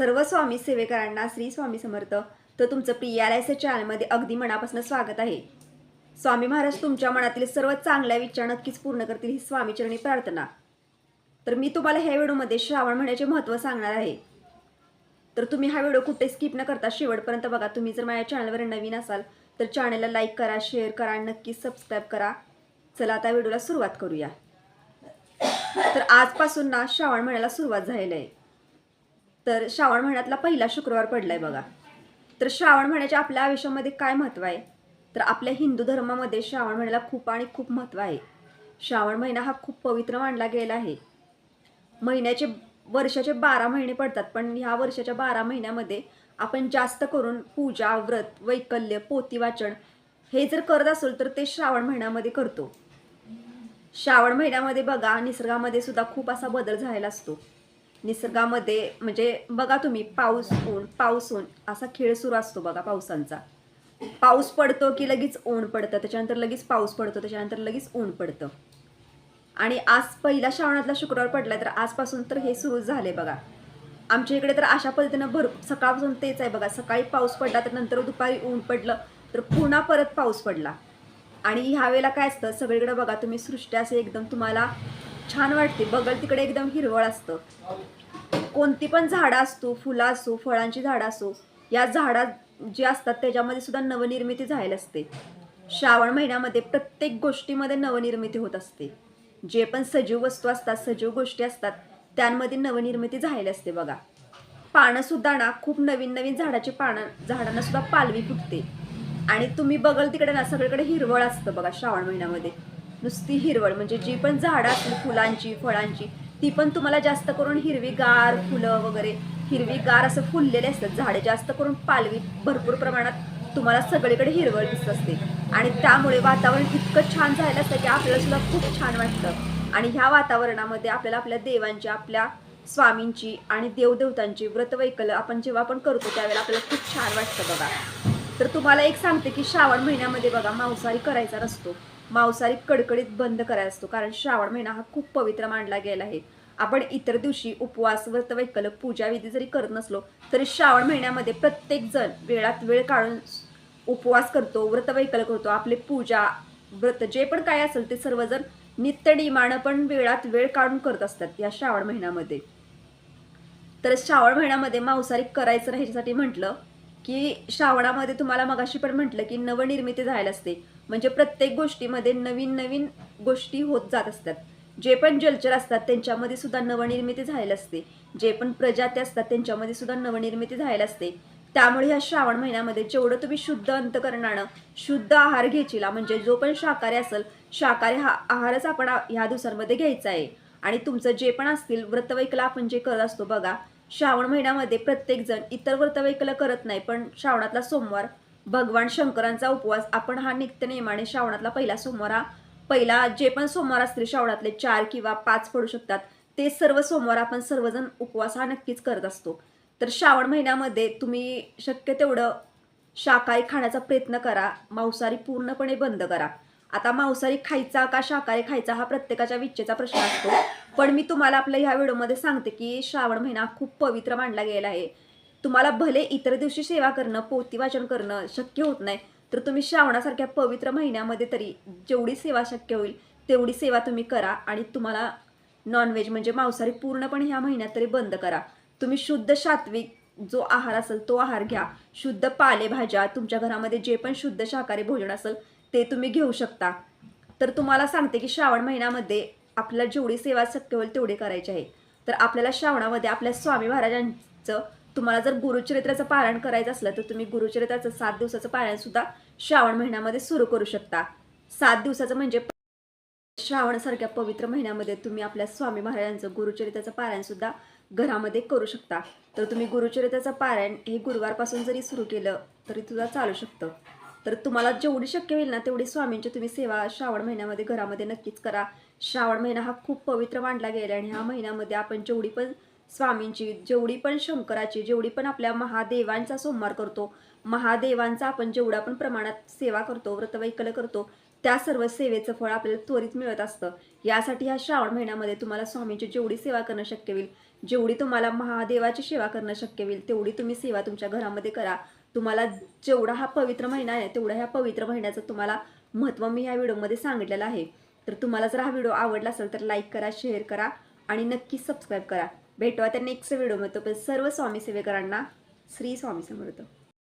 सर्व स्वामी सेवेकरांना श्री स्वामी समर्थ तर तुमचं पी आर एस चॅनलमध्ये अगदी मनापासून स्वागत आहे. स्वामी महाराज तुमच्या मनातील सर्व चांगल्या विचार नक्कीच पूर्ण करतील ही स्वामीचरणी प्रार्थना. तर मी तुम्हाला ह्या व्हिडिओमध्ये श्रावण महिन्याचे महत्त्व सांगणार आहे. तर तुम्ही हा व्हिडिओ कुठे स्किप न करता शेवटपर्यंत बघा. तुम्ही जर माझ्या चॅनलवर नवीन असाल तर चॅनलला लाईक करा शेअर करा नक्कीच सबस्क्राईब करा. चला आता व्हिडिओला सुरुवात करूया. तर आजपासून ना श्रावण महिन्याला सुरुवात झालेली आहे. तर श्रावण महिन्यातला पहिला शुक्रवार पडलाय बघा. तर श्रावण महिन्याच्या आपल्या आयुष्यामध्ये काय महत्त्व आहे? तर आपल्या हिंदू धर्मामध्ये श्रावण महिन्याला खूप आणि खूप महत्त्व आहे. श्रावण महिना हा खूप पवित्र मानला गेला आहे. महिन्याचे वर्षाचे बारा महिने पडतात पण ह्या वर्षाच्या बारा महिन्यामध्ये आपण जास्त करून पूजा व्रत वैकल्य पोती वाचन हे जर करत असेल तर ते श्रावण महिन्यामध्ये करतो. श्रावण महिन्यामध्ये बघा निसर्गामध्ये सुद्धा खूप असा बदल झालेला असतो. निसर्गामध्ये म्हणजे बघा तुम्ही पाऊस ऊन पाऊस ऊन असा खेळ सुरू असतो बघा पावसांचा. पाऊस पडतो की लगेच ऊन पडतं त्याच्यानंतर लगेच पाऊस पडतो त्याच्यानंतर लगेच ऊन पडतं. आणि आज पहिला श्रावणातला शुक्रवार पडला तर आजपासून तर हे सुरू झाले बघा. आमच्या इकडे तर अशा पद्धतीनं भर सकाळपासून तेच आहे बघा. सकाळी पाऊस पडला तर नंतर दुपारी ऊन पडलं तर पुन्हा परत पाऊस पडला. आणि ह्या वेळेला काय असतं सगळीकडे बघा तुम्ही सृष्टी असे एकदम तुम्हाला छान वाटते. बगल तिकडे एकदम हिरवळ असतं. कोणती पण झाडं असतो फुलं असो फळांची झाडं असो या झाडात जी असतात त्याच्यामध्ये सुद्धा नवनिर्मिती झालेली असते. श्रावण महिन्यामध्ये प्रत्येक गोष्टीमध्ये नवनिर्मिती होत असते. जे पण सजीव वस्तू असतात सजीव गोष्टी असतात त्यांमध्ये नवनिर्मिती झालेली असते बघा. पानं सुद्धा ना खूप नवीन नवीन झाडाची पानं झाडांना सुद्धा पालवी फुटते. आणि तुम्ही बघल तिकडे ना सगळीकडे हिरवळ असतं बघा श्रावण महिन्यामध्ये. नुसती हिरवळ म्हणजे जी पण झाडं असतील फुलांची फळांची ती पण तुम्हाला जास्त करून हिरवीगार फुलं वगैरे हिरवीगार असं फुललेले असतात. झाडे जास्त करून पालवी भरपूर प्रमाणात तुम्हाला सगळीकडे हिरवळ दिसत असते. आणि त्यामुळे वातावरण इतकं छान झालेलं असतं की आपल्याला सुद्धा खूप छान वाटतं. आणि ह्या वातावरणामध्ये आपल्याला आपल्या देवांची आपल्या स्वामींची आणि देवदेवतांची व्रतवैकल आपण जेव्हा आपण करतो त्यावेळेला आपल्याला खूप छान वाटतं बघा. तर तुम्हाला एक सांगते की श्रावण महिन्यामध्ये बघा मांसाहारी करायचा नसतो. मांसाहारी कडकडीत बंद करायला असतो. कारण श्रावण महिना हा खूप पवित्र मानला गेला आहे. आपण इतर दिवशी उपवास व्रत वैकल पूजाविधी जरी करत नसलो तरी श्रावण महिन्यामध्ये प्रत्येक जण वेळात वेळ काढून उपवास करतो व्रत वैकल करतो. आपले पूजा व्रत जे पण काय असेल ते सर्वजण नित्य नियमानं पण वेळात वेळ काढून करत असतात या श्रावण महिन्यामध्ये. तर श्रावण महिन्यामध्ये मांसाहारी करायचं नाही ह्याच्यासाठी म्हटलं की श्रावणामध्ये तुम्हाला मगाशी पण म्हटलं की नवनिर्मिती झालेली असते. म्हणजे प्रत्येक गोष्टीमध्ये नवीन नवीन गोष्टी होत जात असतात. जे पण जलचर असतात त्यांच्यामध्ये सुद्धा नवनिर्मिती झालेली असते. जे पण प्रजाती असतात त्यांच्यामध्ये सुद्धा नवनिर्मिती झालेली असते. त्यामुळे ह्या श्रावण महिन्यामध्ये जेवढं तुम्ही शुद्ध अंतकरणानं शुद्ध आहार घ्यायचीला म्हणजे जो पण शाकाहारी असेल शाकाहारी हा आहारच आपण ह्या दिवसांमध्ये घ्यायचा आहे. आणि तुमचं जे पण असतील व्रतवैकला आपण जे करत असतो बघा श्रावण महिन्यामध्ये प्रत्येक जण इतर व्रतवैकलं करत नाही पण श्रावणातला सोमवार भगवान शंकरांचा उपवास आपण हा नित्य नेमाने श्रावणातला पहिला सोमवार हा पहिला जे पण सोमवार असतील श्रावणातले चार किंवा पाच पडू शकतात ते सर्व सोमवार आपण सर्वजण उपवास हा नक्कीच करत असतो. तर श्रावण महिन्यामध्ये तुम्ही शक्य तेवढं शाकाहारी खाण्याचा प्रयत्न करा मांसाहारी पूर्णपणे बंद करा. आता मांसाहारी खायचा का शाकाहारी खायचा हा प्रत्येकाच्या विच्छेचा प्रश्न असतो. पण मी तुम्हाला आपल्या ह्या व्हिडिओमध्ये सांगते की श्रावण महिना खूप पवित्र मानला गेला आहे. तुम्हाला भले इतर दिवशी सेवा करणं पोती वाचन करणं शक्य होत नाही तर तुम्ही श्रावणासारख्या पवित्र महिन्यामध्ये तरी जेवढी सेवा शक्य होईल तेवढी सेवा तुम्ही करा आणि तुम्हाला नॉनव्हेज म्हणजे मांसाहारी पूर्णपणे ह्या महिन्यात तरी बंद करा. तुम्ही शुद्ध सात्विक जो आहार असेल तो आहार घ्या. शुद्ध पालेभाज्या तुमच्या घरामध्ये जे पण शुद्ध शाकाहारी भोजन असेल ते तुम्ही घेऊ शकता. तर तुम्हाला सांगते की श्रावण महिन्यामध्ये आपल्याला जेवढी सेवा शक्य होईल तेवढी करायची आहे. तर आपल्याला श्रावणामध्ये आपल्या स्वामी महाराजांचं तुम्हाला जर गुरुचरित्राचं पारायण करायचं असलं तर तुम्ही गुरुचरित्राचं सात दिवसाचं पारायण सुद्धा श्रावण महिन्यामध्ये सुरू करू शकता. सात दिवसाचं म्हणजे श्रावणासारख्या पवित्र महिन्यामध्ये तुम्ही आपल्या स्वामी महाराजांचं गुरुचरित्राचं पारायण सुद्धा घरामध्ये करू शकता. तर तुम्ही गुरुचरित्राचं पारायण हे गुरुवारपासून जरी सुरू केलं तरी तुझा चालू शकतं. तर तुम्हाला जेवढी शक्य होईल ना तेवढी स्वामींची तुम्ही सेवा श्रावण महिन्यामध्ये घरामध्ये नक्कीच करा. श्रावण महिना हा खूप पवित्र मानला गेला आणि ह्या महिन्यामध्ये आपण जेवढी पण स्वामींची जेवढी पण शंकराची जेवढी पण आपल्या महादेवांचा सोमवार करतो महादेवांचा आपण जेवढ्या पण प्रमाणात सेवा करतो व्रतवैकल करतो त्या सर्व सेवेचं फळ आपल्याला त्वरित मिळत असतं. यासाठी ह्या श्रावण महिन्यामध्ये तुम्हाला स्वामींची जेवढी सेवा करणं शक्य होईल जेवढी तुम्हाला महादेवाची सेवा करणं शक्य होईल तेवढी तुम्ही सेवा तुमच्या घरामध्ये करा. तुम्हाला जेवढा हा पवित्र महिना आहे तेवढा ह्या पवित्र महिन्याचं तुम्हाला महत्त्व मी ह्या व्हिडिओमध्ये सांगितलेलं आहे. तर तुम्हाला जर हा व्हिडिओ आवडला असेल तर लाईक करा शेअर करा आणि नक्की सबस्क्राईब करा. भेटवा त्या नेक्स्ट व्हिडिओमध्ये पण सर्व स्वामी सेवेकरांना श्री स्वामी समर्थ.